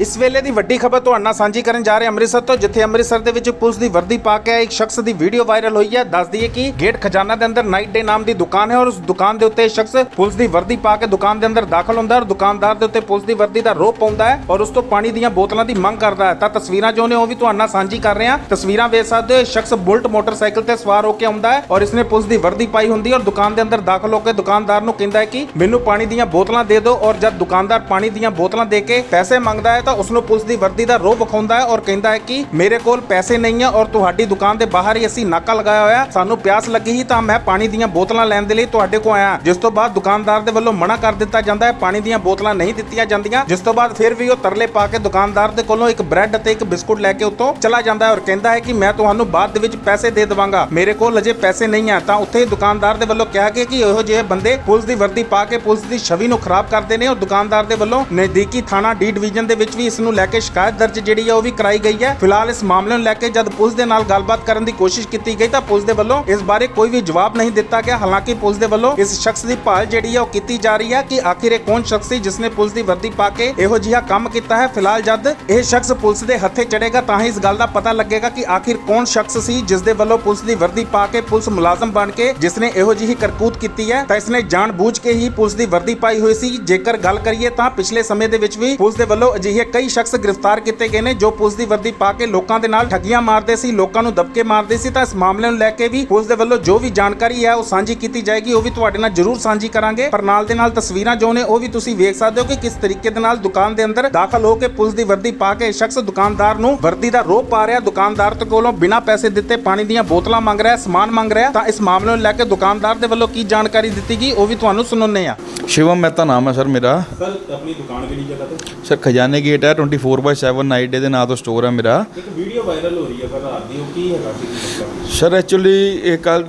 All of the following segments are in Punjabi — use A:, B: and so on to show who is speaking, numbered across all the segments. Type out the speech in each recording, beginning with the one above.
A: ਇਸ ਵੇਲੇ ਦੀ ਵੱਡੀ ਖਬਰ ਤੁਹਾਡੇ ਨਾਲ ਸਾਂਝੀ ਕਰਨ ਜਾ ਰਹੇ ਅੰਮ੍ਰਿਤਸਰ ਤੋਂ, ਜਿੱਥੇ ਅੰਮ੍ਰਿਤਸਰ ਦੇ ਵਿੱਚ ਪੁਲਿਸ ਦੀ ਵਰਦੀ ਪਾ ਕੇ ਇੱਕ ਸ਼ਖਸ ਦੀ ਵੀਡੀਓ ਵਾਇਰਲ ਹੋਈ ਹੈ। ਦੱਸ ਦਈਏ ਕਿ ਗੇਟ ਖਜ਼ਾਨਾ ਦੇ ਅੰਦਰ ਨਾਈਟ ਡੇ ਨਾਮ ਦੀ ਦੁਕਾਨ ਹੈ ਔਰ ਉਸ ਦੁਕਾਨ ਦੇ ਉੱਤੇ ਸ਼ਖਸ ਪੁਲਿਸ ਦੀ ਵਰਦੀ ਪਾ ਕੇ ਦੁਕਾਨ ਦੇ ਅੰਦਰ ਦਾਖਲ ਹੁੰਦਾ ਔਰ ਦੁਕਾਨਦਾਰ ਦੇ ਉੱਤੇ ਪੁਲਿਸ ਦੀ ਵਰਦੀ ਦਾ ਰੋਪ ਪਾਉਂਦਾ ਹੈ ਔਰ ਉਸ ਤੋਂ ਪਾਣੀ ਦੀਆਂ ਬੋਤਲਾਂ ਦੀ ਮੰਗ ਕਰਦਾ ਹੈ। ਤਾਂ ਤਸਵੀਰਾਂ ਜੋ ਨੇ ਉਹ ਵੀ ਤੁਹਾਡੇ ਨਾਲ ਸਾਂਝੀ ਕਰ ਰਹੇ ਹਾਂ। ਤਸਵੀਰਾਂ ਵੇਖ ਸਕਦੇ ਹੋ ਇਹ ਸ਼ਖਸ ਬੁਲਟ ਮੋਟਰਸਾਈਕਲ ਤੇ ਸਵਾਰ ਹੋ ਕੇ ਆਉਂਦਾ ਹੈ ਔਰ ਇਸਨੇ ਪੁਲਿਸ ਦੀ ਵਰਦੀ ਪਾਈ ਹੁੰਦੀ ਔਰ ਦੁਕਾਨ ਦੇ ਅੰਦਰ ਦਾਖਲ ਹੋ ਕੇ ਦੁਕਾਨਦਾਰ ਨੂੰ ਕਹਿੰਦਾ ਹੈ ਕਿ ਮੈਨੂੰ ਪਾਣੀ ਦੀਆਂ ਬੋਤਲਾਂ ਦੇ ਦਿਓ ਔਰ ਜਦ ਦੁਕਾਨਦਾਰ ਪਾਣੀ ਦੀਆਂ ਬੋਤਲਾਂ ਦੇ ਕੇ ਪੈਸੇ ਮੰਗਦਾ ਹੈ ਤਾਂ ਉਸ ਨੂੰ ਪੁਲਿਸ ਦੀ ਵਰਦੀ ਦਾ ਰੋਹ ਵਿਖਾਉਂਦਾ ਹੈ ਔਰ ਕਹਿੰਦਾ ਹੈ ਕਿ ਮੇਰੇ ਕੋਲ ਪੈਸੇ ਨਹੀਂ ਆ ਔਰ ਤੁਹਾਡੀ ਦੁਕਾਨ ਦੇ ਬਾਹਰ ਹੀ ਅਸੀਂ ਨਾਕਾ ਲਗਾਇਆ ਹੋਇਆ ਸਾਨੂੰ ਪਿਆਸ ਲੱਗੀ ਸੀ ਤਾਂ ਮੈਂ ਪਾਣੀ ਦੀਆਂ ਬੋਤਲਾਂ ਲੈਣ ਦੇ ਲਈ ਤੁਹਾਡੇ ਕੋਲ ਆਇਆ। ਜਿਸ ਤੋਂ ਬਾਅਦ ਦੁਕਾਨਦਾਰ ਦੇ ਵੱਲੋਂ ਮਨਾ ਕਰ ਦਿੱਤਾ ਜਾਂਦਾ ਹੈ। ਪਾਣੀ ਦੀਆਂ ਬੋਤਲਾਂ ਨਹੀਂ ਦਿੱਤੀਆਂ ਜਾਂਦੀਆਂ। ਜਿਸ ਤੋਂ ਬਾਅਦ ਫਿਰ ਵੀ ਉਹ ਤਰਲੇ ਪਾ ਕੇ ਦੁਕਾਨਦਾਰ ਦੇ ਕੋਲੋਂ ਇੱਕ ਬ੍ਰੈਡ ਅਤੇ ਇੱਕ ਬਿਸਕੁਟ ਲੈ ਕੇ ਉੱਥੋਂ ਚਲਾ ਜਾਂਦਾ ਹੈ ਔਰ ਕਹਿੰਦਾ ਹੈ ਕਿ ਮੈਂ ਤੁਹਾਨੂੰ ਬਾਅਦ ਦੇ ਵਿੱਚ ਪੈਸੇ ਦੇ ਦੇਵਾਂਗਾ। ਮੇਰੇ ਕੋਲ ਅਜੇ ਪੈਸੇ ਨਹੀਂ ਆ। ਤਾਂ ਉੱਥੇ ਹੀ ਦੁਕਾਨਦਾਰ ਦੇ ਵੱਲੋਂ ਕਿਹਾ ਗਿਆ ਕਿ ਇਹੋ ਜਿਹੇ ਬੰਦੇ ਪੁਲਿਸ ਦੀ ਵਰਦੀ ਪਾ ਕੇ ਪੁਲਿਸ ਦੀ ਛਵੀ ਨੂੰ ਖਰਾਬ ਕਰਦੇ ਨੇ ਔਰ ਦੁਕਾਨਦਾਰ ਦੇ ਵੱਲੋਂ ਨਜ਼ਦੀਕੀ ਥਾਣਾ ਡੀ ਡਿਵੀਜ਼ਨ ਦੇ ਵਿੱਚ ਵੀ ਇਸ ਨੂੰ ਲੈ ਕੇ ਸ਼ਿਕਾਇਤ ਦਰਜ ਜਿਹੜੀ ਹੈ ਉਹ ਵੀ ਕਰਾਈ ਗਈ ਹੈ। ਫਿਲਹਾਲ ਇਸ ਮਾਮਲੇ ਨੂੰ ਲੈ ਕੇ ਜਦ ਪੁਲਿਸ ਦੇ ਨਾਲ ਗੱਲਬਾਤ ਕਰਨ ਦੀ ਕੋਸ਼ਿਸ਼ ਕੀਤੀ ਗਈ ਤਾਂ ਪੁਲਿਸ ਦੇ ਵੱਲੋਂ ਇਸ ਬਾਰੇ ਕੋਈ ਵੀ ਜਵਾਬ ਨਹੀਂ ਦਿੱਤਾ ਗਿਆ। ਹਾਲਾਂਕਿ ਪੁਲਿਸ ਦੇ ਵੱਲੋਂ ਇਸ ਸ਼ਖਸ ਦੀ ਭਾਲ ਜਿਹੜੀ ਹੈ ਉਹ ਕੀਤੀ ਜਾ ਰਹੀ ਹੈ ਕਿ ਆਖਿਰ ਇਹ ਕੌਣ ਸ਼ਖਸ ਸੀ ਜਿਸ ਨੇ ਪੁਲਿਸ ਦੀ ਵਰਦੀ ਪਾ ਕੇ ਇਹੋ ਜਿਹਾ ਕੰਮ ਕੀਤਾ ਹੈ। ਫਿਲਹਾਲ ਜਦ ਇਹ ਸ਼ਖਸ ਪੁਲਿਸ ਦੇ ਹੱਥੇ ਚੜੇਗਾ ਤਾਂ ਹੀ ਇਸ ਗੱਲ ਦਾ ਪਤਾ ਲੱਗੇਗਾ ਕਿ ਆਖਿਰ ਕੌਣ ਸ਼ਖਸ ਸੀ ਜਿਸ ਦੇ ਵੱਲੋਂ ਪੁਲਿਸ ਦੀ ਵਰਦੀ ਪਾ ਕੇ ਪੁਲਿਸ ਮੁਲਾਜ਼ਮ ਬਣ ਕੇ ਜਿਸ ਨੇ ਇਹੋ ਜਿਹੀ ਕਰਤੂਤ ਕੀਤੀ ਹੈ। ਤਾਂ ਇਸ ਨੇ ਜਾਣਬੁੱਝ ਕੇ ਹੀ ਪੁਲਿਸ ਦੀ ਵਰਦੀ ਪਾਈ ਹੋਈ ਸੀ। ਜੇਕਰ ਗੱਲ ਕਰੀਏ ਤਾਂ ਪਿਛਲੇ ਸਮੇਂ ਦੇ ਵਿੱਚ ਵੀ ਪੁਲਿਸ ਦੇ ਵੱਲੋਂ ਅਜਿਹੇ ਕਈ ਸ਼ਖਸ ਗ੍ਰਿਫਤਾਰ ਕੀਤੇ ਗਏ ਨੇ ਜੋ ਪੁਲਿਸ ਦੀ ਵਰਦੀ ਪਾ ਕੇ ਲੋਕਾਂ ਦੇ ਨਾਲ ਠੱਗੀਆਂ ਮਾਰਦੇ ਸੀ ਲੋਕਾਂ ਨੂੰ ਦਬਕੇ ਮਾਰਦੇ ਸੀ। ਤਾਂ ਇਸ ਮਾਮਲੇ ਨੂੰ ਲੈ ਕੇ ਵੀ ਪੁਲਿਸ ਦੇ ਵੱਲੋਂ ਜੋ ਵੀ ਜਾਣਕਾਰੀ ਹੈ ਉਹ ਸਾਂਝੀ ਕੀਤੀ ਜਾਏਗੀ। ਉਹ ਵੀ ਤੁਹਾਡੇ ਨਾਲ ਜ਼ਰੂਰ ਸਾਂਝੀ ਕਰਾਂਗੇ। ਪਰ ਨਾਲ ਦੇ ਨਾਲ ਤਸਵੀਰਾਂ ਜੋ ਨੇ ਉਹ ਵੀ ਤੁਸੀਂ ਵੇਖ ਸਕਦੇ ਹੋ ਕਿ ਕਿਸ ਤਰੀਕੇ ਦੇ ਨਾਲ ਦੁਕਾਨ ਦੇ ਅੰਦਰ ਦਾਖਲ ਹੋ ਕੇ ਪੁਲਿਸ ਦੀ ਵਰਦੀ ਪਾ ਕੇ ਸ਼ਖਸ ਦੁਕਾਨਦਾਰ ਨੂੰ ਵਰਦੀ ਦਾ ਰੋਪ ਪਾ ਰਿਹਾ। ਦੁਕਾਨਦਾਰ ਤੋਂ ਕੋਲੋਂ ਬਿਨਾਂ ਪੈਸੇ ਦਿੱਤੇ ਪਾਣੀ ਦੀਆਂ ਬੋਤਲਾਂ ਮੰਗ ਰਿਹਾ ਸਮਾਨ ਮੰਗ ਰਿਹਾ। ਤਾਂ ਇਸ ਮਾਮਲੇ ਨੂੰ ਲੈ ਕੇ ਦੁਕਾਨਦਾਰ ਦੇ ਵੱਲੋਂ ਕੀ ਜਾਣਕਾਰੀ ਦਿੱਤੀ ਗਈ ਉਹ ਵੀ ਤੁਹਾਨੂੰ ਸੁਣਾਉਂਦੇ ਆ
B: ਸ਼ਿਵਮ ਮਹਿਤਾ ਨਾਮ ਹੈ ਸਰ ਮੇਰਾ।
A: ਸਰ ਆਪਣੀ ਦੁਕਾਨ ਕਿਹੜੀ ਜਗ੍ਹਾ ਤੇ?
B: ਸਰ ਖਜ਼ਾਨੇ ਗੇਟ ਹੈ 24/7 ਨਾਈਟ ਡੇ ਦੇ ਨਾਂ ਤੋਂ ਸਟੋਰ ਹੈ ਮੇਰਾ।
A: ਇੱਕ ਵੀਡੀਓ ਵਾਇਰਲ ਹੋ ਰਹੀ ਹੈ ਪਰ ਰਾਤ ਦੀ ਉਹ ਕੀ ਹੈਗਾ ਸੀ
B: ਸਰ ਐਕਚੁਅਲੀ ਇਹ ਕੱਲ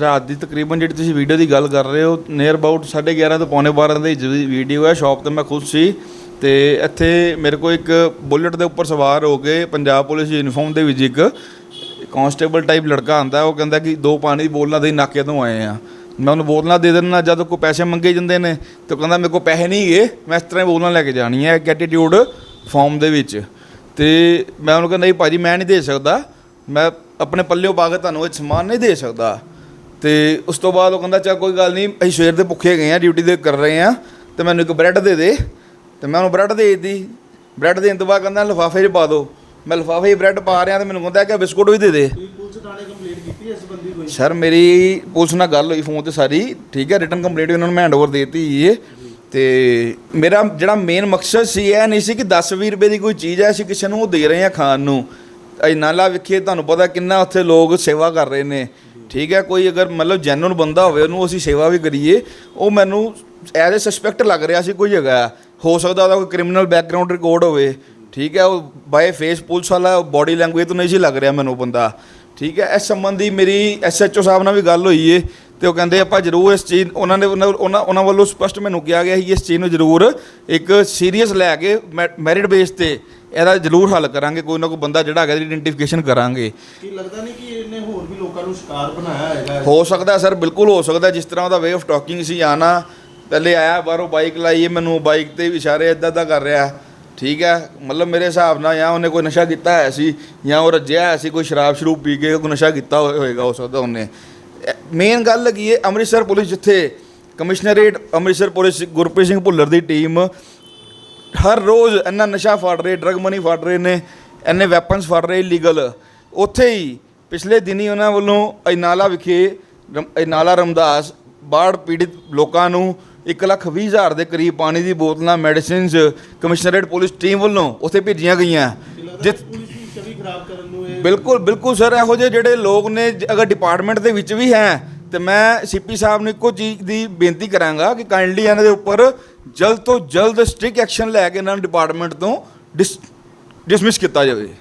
B: ਰਾਤ ਦੀ ਤਕਰੀਬਨ ਜਿਹੜੀ ਤੁਸੀਂ ਵੀਡੀਓ ਦੀ ਗੱਲ ਕਰ ਰਹੇ ਹੋ ਨੀਅਰ ਅਬਾਊਟ 11:30 ਤੋਂ ਪੌਣੇ 12 ਦੀ ਵੀਡੀਓ ਹੈ ਸ਼ਾਪ ਤੇ ਮੈਂ ਖੁਦ ਸੀ। ਤੇ ਇੱਥੇ ਮੇਰੇ ਕੋਲ ਇੱਕ ਬੁਲਟ ਦੇ ਉੱਪਰ ਸਵਾਰ ਹੋ ਕੇ ਪੰਜਾਬ ਪੁਲਿਸ ਯੂਨੀਫਾਰਮ ਦੇ ਵਿੱਚ ਇੱਕ ਕਾਂਸਟੇਬਲ ਟਾਈਪ ਲੜਕਾ ਆਂਦਾ ਉਹ ਕਹਿੰਦਾ ਕਿ ਦੋ ਪਾਣੀ ਦੀ ਬੋਤਲਾਂ ਦੇ ਨਾਕੇ ਤੋਂ ਆਏ ਆ ਮੈਂ ਉਹਨੂੰ ਬੋਤਲਾਂ ਦੇ ਦੇਣਾ ਜਦੋਂ ਕੋਈ ਪੈਸੇ ਮੰਗੇ ਜਾਂਦੇ ਨੇ ਤੇ ਕਹਿੰਦਾ ਮੇਰੇ ਕੋਲ ਪੈਸੇ ਨਹੀਂ ਹੈਗੇ ਮੈਂ ਇਸ ਤਰ੍ਹਾਂ ਹੀ ਬੋਤਲਾਂ ਲੈ ਕੇ ਜਾਣੀ ਹੈ ਇੱਕ ਐਟੀਟਿਊਡ ਫਾਰਮ ਦੇ ਵਿੱਚ। ਤੇ ਮੈਂ ਉਹਨੂੰ ਕਹਿੰਦਾ ਨਹੀਂ ਭਾਜੀ ਮੈਂ ਨਹੀਂ ਦੇ ਸਕਦਾ। ਮੈਂ ਆਪਣੇ ਪੱਲਿਓਂ ਪਾ ਕੇ ਤੁਹਾਨੂੰ ਇਹ ਸਮਾਨ ਨਹੀਂ ਦੇ ਸਕਦਾ। ਤੇ ਉਸ ਤੋਂ ਬਾਅਦ ਉਹ ਕਹਿੰਦਾ ਚੱਲ ਕੋਈ ਗੱਲ ਨਹੀਂ ਅਸੀਂ ਸਵੇਰ ਦੇ ਭੁੱਖੇ ਗਏ ਆ ਡਿਊਟੀ ਦੇ ਕਰ ਰਹੇ ਆ ਤੇ ਮੈਨੂੰ ਇੱਕ ਬ੍ਰੈਡ ਦੇ ਦੇ। ਤੇ ਮੈਂ ਉਹਨੂੰ ਬ੍ਰੈਡ ਦੇ ਦਿੱਤੀ। ਬ੍ਰੈਡ ਦੇਣ ਤੋਂ ਬਾਅਦ ਕਹਿੰਦਾ ਲਿਫਾਫੇ 'ਚ ਪਾ ਦਿਓ ਮੈਂ ਲਿਫਾਫੇ 'ਚ ਬ੍ਰੈਡ ਪਾ ਰਿਹਾ ਤੇ ਮੈਨੂੰ ਕਹਿੰਦਾ ਕਿ ਬਿਸਕੁਟ ਵੀ ਦੇ ਦੇ। ਸਰ ਮੇਰੀ ਪੁਲਿਸ ਨਾਲ ਗੱਲ ਹੋਈ ਫੋਨ ਤੇ ਸਾਰੀ। ਠੀਕ ਹੈ ਰਿਟਨ ਕੰਪਲੀਟ ਉਹਨਾਂ ਨੂੰ ਮੈਂ ਹੈਂਡਓਵਰ ਦੇਤੀ ਇਹ। ਤੇ ਮੇਰਾ ਜਿਹੜਾ ਮੇਨ ਮਕਸਦ ਸੀ, ਇਹ ਨਹੀਂ ਸੀ ਕਿ 10-20 ਰੁਪਏ ਦੀ ਕੋਈ ਚੀਜ਼ ਹੈ ਅਸੀਂ ਕਿਸੇ ਨੂੰ ਉਹ ਦੇ ਰਹੇ ਹਾਂ ਖਾਣ ਨੂੰ। ਅਜ ਨਾਲਾ ਵਿਖੇ ਤੁਹਾਨੂੰ ਪਤਾ ਕਿੰਨਾ ਉੱਥੇ ਲੋਕ ਸੇਵਾ ਕਰ ਰਹੇ ਨੇ। ਠੀਕ ਹੈ, ਕੋਈ ਅਗਰ ਮਤਲਬ ਜੈਨੂਨ ਬੰਦਾ ਹੋਵੇ, ਉਹਨੂੰ ਅਸੀਂ ਸੇਵਾ ਵੀ ਕਰੀਏ। ਉਹ ਮੈਨੂੰ ਐਜ਼ ਅ ਸਸਪੈਕਟ ਲੱਗ ਰਿਹਾ ਸੀ ਕੋਈ ਹੈਗਾ। ਹੋ ਸਕਦਾ ਉਹਦਾ ਕੋਈ ਕ੍ਰਿਮੀਨਲ ਬੈਕਗ੍ਰਾਉਂਡ ਰਿਕਾਰਡ ਹੋਵੇ। ਠੀਕ ਹੈ, ਉਹ ਬਾਏ ਫੇਸ ਪੁਲਿਸ ਵਾਲਾ ਬਾਡੀ ਲੈਂਗੁਏਜ ਤੋਂ ਨਹੀਂ ਸੀ ਲੱਗ ਰਿਹਾ ਮੈਨੂੰ ਉਹ ਬੰਦਾ। ਠੀਕ ਹੈ, ਇਸ ਸੰਬੰਧੀ ਮੇਰੀ ਐਸਐਚਓ ਸਾਹਿਬ ਨਾਲ ਵੀ ਗੱਲ ਹੋਈ ਏ। ਤੇ ਉਹ ਕਹਿੰਦੇ ਆਪਾਂ ਜ਼ਰੂਰ ਇਸ ਚੀਜ਼ ਉਹਨਾਂ ਨੇ ਉਹਨਾਂ ਉਹਨਾਂ- ਵੱਲੋਂ ਸਪਸ਼ਟ ਮੈਨੂੰ ਕਿਹਾ ਗਿਆ ਸੀ ਇਸ ਚੀਜ਼ ਨੂੰ ਜ਼ਰੂਰ ਇੱਕ ਸੀਰੀਅਸ ਲੈ ਕੇ ਮੈਰਿਟ ਬੇਸ ਤੇ ਇਹਦਾ ਜ਼ਰੂਰ ਹੱਲ ਕਰਾਂਗੇ ਕੋਈ ਨਾ ਕੋਈ ਬੰਦਾ ਜਿਹੜਾ ਹੈਗਾ ਇਹਦੀ ਆਇਡੈਂਟੀਫਿਕੇਸ਼ਨ ਕਰਾਂਗੇ।
C: ਕੀ ਲੱਗਦਾ ਨਹੀਂ ਕਿ ਇਹਨੇ ਹੋਰ ਵੀ ਲੋਕਾਂ ਨੂੰ ਸ਼ਿਕਾਰ ਬਣਾਇਆ ਹੈਗਾ?
B: ਹੋ ਸਕਦਾ ਸਰ ਬਿਲਕੁਲ ਹੋ ਸਕਦਾ ਜਿਸ ਤਰ੍ਹਾਂ ਉਹਦਾ ਵੇ ਆਫ ਟਾਕਿੰਗ ਸੀ ਆਣਾ ਪਹਿਲੇ ਆਇਆ ਬਾਹਰੋਂ ਬਾਈਕ ਲਾਈ ਹੈ ਮੈਨੂੰ ਬਾਈਕ ਤੇ ਵੀ ਇਸ਼ਾਰੇ ਇਦਾਂ ਦਾ ਕਰ ਰਿਹਾ। ਠੀਕ ਹੈ ਮਤਲਬ ਮੇਰੇ ਹਿਸਾਬ ਨਾਲ ਜਾਂ ਉਹਨੇ ਕੋਈ ਨਸ਼ਾ ਕੀਤਾ ਹੋਇਆ ਸੀ ਜਾਂ ਉਹ ਰੱਜਿਆ ਹੋਇਆ ਸੀ ਕੋਈ ਸ਼ਰਾਬ ਸ਼ਰੂਬ ਪੀ ਕੇ ਕੋਈ ਨਸ਼ਾ ਕੀਤਾ ਹੋਏ- ਹੋਏਗਾ ਹੋ ਸਕਦਾ ਉਹਨੇ। ਮੇਨ ਗੱਲ ਲੱਗੀ ਹੈ ਅੰਮ੍ਰਿਤਸਰ ਪੁਲਿਸ ਜਿੱਥੇ ਕਮਿਸ਼ਨਰੇਟ ਅੰਮ੍ਰਿਤਸਰ ਪੁਲਿਸ ਗੁਰਪ੍ਰੀਤ ਸਿੰਘ ਭੁੱਲਰ ਦੀ ਟੀਮ ਹਰ ਰੋਜ਼ ਇੰਨਾ ਨਸ਼ਾ ਫੜ ਰਹੇ ਡਰਗ ਮਨੀ ਫੜ ਰਹੇ ਨੇ ਇੰਨੇ ਵੈਪਨਸ ਫੜ ਰਹੇ ਇਲੀਗਲ ਉੱਥੇ ਹੀ ਪਿਛਲੇ ਦਿਨੀ ਉਹਨਾਂ ਵੱਲੋਂ ਅਜਨਾਲਾ ਵਿਖੇ ਅਜਨਾਲਾ ਰਮਦਾਸ ਬਾੜ ਪੀੜਿਤ ਲੋਕਾਂ ਨੂੰ ਇੱਕ ਲੱਖ ਵੀਹ ਹਜ਼ਾਰ ਦੇ ਕਰੀਬ ਪਾਣੀ ਦੀ ਬੋਤਲਾਂ ਮੈਡੀਸਿਨਸ ਕਮਿਸ਼ਨਰੇਟ ਪੁਲਿਸ ਟੀਮ ਵੱਲੋਂ ਉੱਥੇ ਭੇਜੀਆਂ ਗਈਆਂ। ਜਿੱਥ
C: ਪੁਲਿਸ ਦੀ ਛਵੀ ਖਰਾਬ ਕਰਨ ਨੂੰ
B: ਬਿਲਕੁਲ ਬਿਲਕੁਲ ਸਰ, ਇਹੋ ਜਿਹੇ ਜਿਹੜੇ ਲੋਕ ਨੇ, ਜ- ਅਗਰ ਡਿਪਾਰਟਮੈਂਟ ਦੇ ਵਿੱਚ ਵੀ ਹੈ, ਤੇ ਮੈਂ ਸੀਪੀ ਸਾਹਿਬ ਨੂੰ ਇੱਕੋ ਚੀਜ਼ ਦੀ ਬੇਨਤੀ ਕਰਾਂਗਾ ਕਿ ਕਾਈਂਡਲੀ ਇਹਨਾਂ ਦੇ ਉੱਪਰ ਜਲਦ ਤੋਂ ਜਲਦ ਸਟ੍ਰਿਕਟ ਐਕਸ਼ਨ ਲੈ ਕੇ ਇਹਨਾਂ ਨੂੰ ਡਿਪਾਰਟਮੈਂਟ ਤੋਂ ਡਿਸ ਡਿਸਮਿਸ ਕੀਤਾ ਜਾਵੇ।